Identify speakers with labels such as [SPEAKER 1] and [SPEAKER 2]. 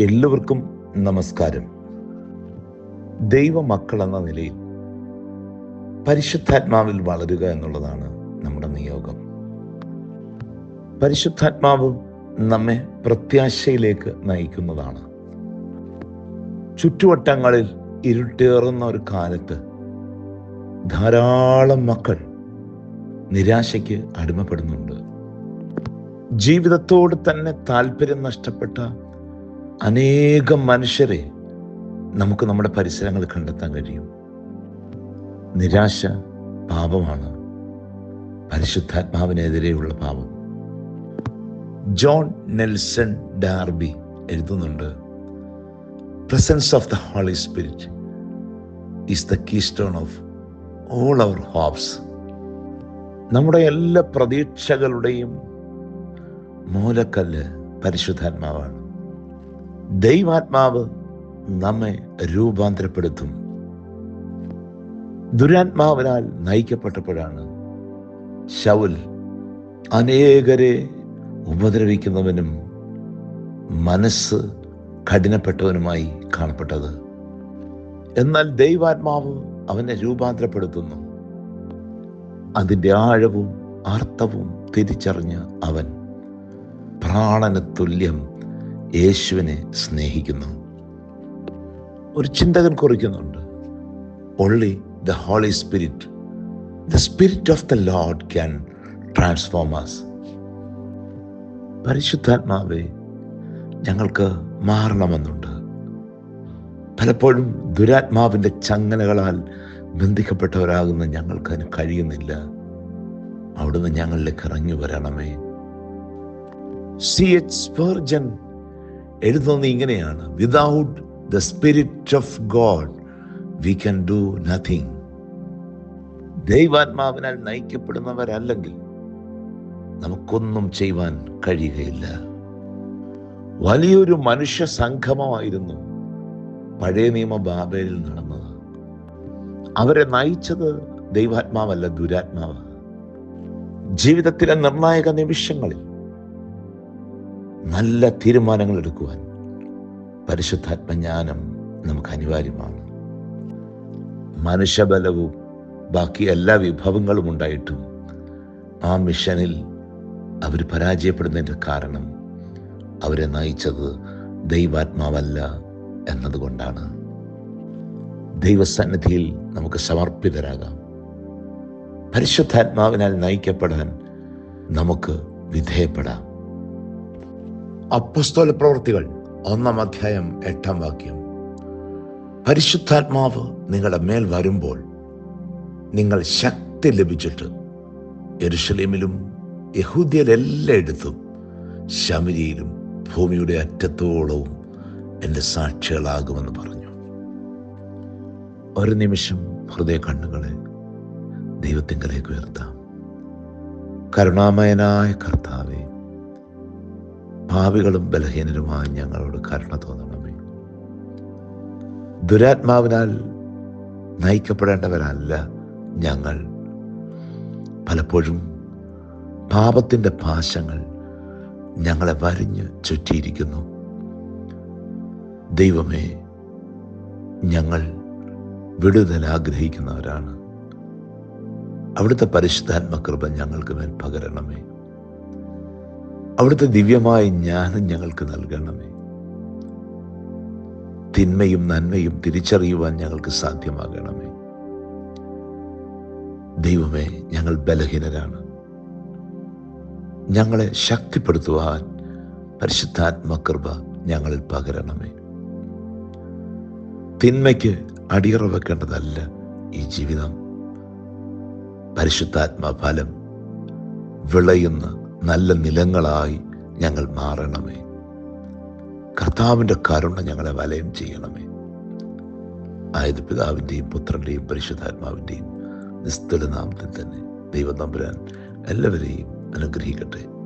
[SPEAKER 1] എല്ലാവർക്കും നമസ്കാരം. ദൈവമക്കൾ എന്ന നിലയിൽ പരിശുദ്ധാത്മാവിൽ വളരുക എന്നുള്ളതാണ് നമ്മുടെ നിയോഗം. പരിശുദ്ധാത്മാവ് നമ്മെ പ്രത്യാശയിലേക്ക് നയിക്കുന്നതാണ്. ചുറ്റുവട്ടങ്ങളിൽ ഇരുട്ടേറുന്ന ഒരു കാലത്ത് ധാരാളം മക്കൾ നിരാശയ്ക്ക് അടിമപ്പെടുന്നുണ്ട്. ജീവിതത്തോട് തന്നെ താല്പര്യം നഷ്ടപ്പെട്ട അനേകം മനുഷ്യരെ നമുക്ക് നമ്മുടെ പരിസരങ്ങൾ കണ്ടെത്താൻ കഴിയും. നിരാശ പാപമാണ്. പരിശുദ്ധാത്മാവിനെതിരെയുള്ള പാപം. ജോൺ നെൽസൺ ഡാർബി എഴുതുന്നുണ്ട് presence of the holy spirit is the keystone of all our hopes നമ്മുടെ എല്ലാ പ്രതീക്ഷകളുടെയും മൂലക്കല്ല് പരിശുദ്ധാത്മാവാണ്. ദൈവാത്മാവ് നമ്മെ രൂപാന്തരപ്പെടുത്തും. ദുരാത്മാവിനാൽ നയിക്കപ്പെട്ടപ്പോഴാണ് ശൗൽ അനേകരെ ഉപദ്രവിക്കുന്നവനും മനസ്സ് കഠിനപ്പെട്ടവനുമായി കാണപ്പെട്ടത്. എന്നാൽ ദൈവാത്മാവ് അവനെ രൂപാന്തരപ്പെടുത്തുന്നു. അതിന്റെ ആഴവും അർത്ഥവും തിരിച്ചറിഞ്ഞ് അവൻ പ്രാണന തുല്യം യേശുവിനെ സ്നേഹിക്കുന്നു. ഒരു ചിന്തകൻ കുറിക്കുന്നുണ്ട്. Only the holy spirit the spirit of the lord can transform us പരിശുദ്ധാത്മാവെ ഞങ്ങൾക്ക് മാറണമെന്നുണ്ട്. പലപ്പോഴും ദുരാത്മാവിന്റെ ചങ്ങലകളാൽ ബന്ധിക്കപ്പെട്ടവരാകുന്ന ഞങ്ങൾക്ക് അതിന് കഴിയുന്നില്ല. അവിടുന്ന് ഞങ്ങളിലേക്ക് ഇറങ്ങി വരണമേ. സി എച്ച് എഴുതുന്നത് ഇങ്ങനെയാണ്. Without the spirit of God we can do nothing ദൈവാത്മാവിനാൽ നയിക്കപ്പെടുന്നവരല്ലെങ്കിൽ നമുക്കൊന്നും ചെയ്യുവാൻ കഴിയുകയില്ല. വലിയൊരു മനുഷ്യ സംഗമമായിരുന്നു പഴയ നിയമ ബാബേലിൽ നടന്നത്. അവരെ നയിച്ചത് ദൈവാത്മാവല്ല ദുരാത്മാവ് ജീവിതത്തിലെ നിർണായക നിമിഷങ്ങളിൽ നല്ല തീരുമാനങ്ങൾ എടുക്കുവാൻ പരിശുദ്ധാത്മജ്ഞാനം നമുക്ക് അനിവാര്യമാണ്. മനുഷ്യബലവും ബാക്കി എല്ലാ വിഭവങ്ങളും ഉണ്ടായിട്ടും ആ മിഷനിൽ അവർ പരാജയപ്പെടുന്നതിന്റെ കാരണം അവരെ നയിച്ചത് ദൈവാത്മാവല്ല എന്നതുകൊണ്ടാണ്. ദൈവസന്നിധിയിൽ നമുക്ക് സമർപ്പിതരാകാം. പരിശുദ്ധാത്മാവിനാൽ നയിക്കപ്പെടാൻ നമുക്ക് വിധേയപ്പെടാം. അപ്പസ്തോല പ്രവൃത്തികൾ ഒന്നാം അധ്യായം എട്ടാം വാക്യം. പരിശുദ്ധാത്മാവ് നിങ്ങളുടെ മേൽ വരുമ്പോൾ നിങ്ങൾ ശക്തി ലഭിച്ചിട്ട് യെരുഷലേമിലും യഹൂദ്യയിലെല്ലായിടത്തും ശമരിയിലും ഭൂമിയുടെ അറ്റത്തോളവും എന്റെ സാക്ഷികളാകുമെന്ന് പറഞ്ഞു. ഒരു നിമിഷം ഹൃദയ കണ്ണുകളെ ദൈവത്തിങ്കലേക്ക് ഉയർത്താം. കരുണാമയനായ കർത്താവെ ഭാവികളും ബലഹീനരുമായ ഞങ്ങളോട് കരുണ തോന്നണമേ. ദുരാത്മാവിനാൽ നയിക്കപ്പെടേണ്ടവരല്ല ഞങ്ങൾ. പലപ്പോഴും പാപത്തിന്റെ പാശങ്ങൾ ഞങ്ങളെ വരിഞ്ഞ് ചുറ്റിയിരിക്കുന്നു. ദൈവമേ ഞങ്ങൾ വിടുതൽ ആഗ്രഹിക്കുന്നവരാണ്. അവിടുത്തെ പരിശുദ്ധാത്മകൃപ ഞങ്ങൾക്ക് മേൽ പകരണമേ. അവിടുത്തെ ദിവ്യമായ ജ്ഞാനം ഞങ്ങൾക്ക് നൽകണമേ. തിന്മയും നന്മയും തിരിച്ചറിയുവാൻ ഞങ്ങൾക്ക് സാധ്യമാകണമേ. ദൈവമേ ഞങ്ങൾ ബലഹീനരാണ്. ഞങ്ങളെ ശക്തിപ്പെടുത്തുവാൻ പരിശുദ്ധാത്മകൃപ ഞങ്ങളിൽ പകരണമേ. തിന്മയ്ക്ക് അടിയറ വെക്കേണ്ടതല്ല ഈ ജീവിതം. പരിശുദ്ധാത്മ ഫലം വിളയുന്ന നല്ല നിലങ്ങളായി ഞങ്ങൾ മാറണമേ. കർത്താവിന്റെ കരുണ ഞങ്ങളെ വലയം ചെയ്യണമേ. ആയത് പിതാവിന്റെയും പുത്രന്റെയും പരിശുദ്ധാത്മാവിന്റെയും നിസ്തുല നാമത്തിൽ തന്നെ ദൈവം തമ്പുരാൻ എല്ലാവരെയും അനുഗ്രഹിക്കട്ടെ.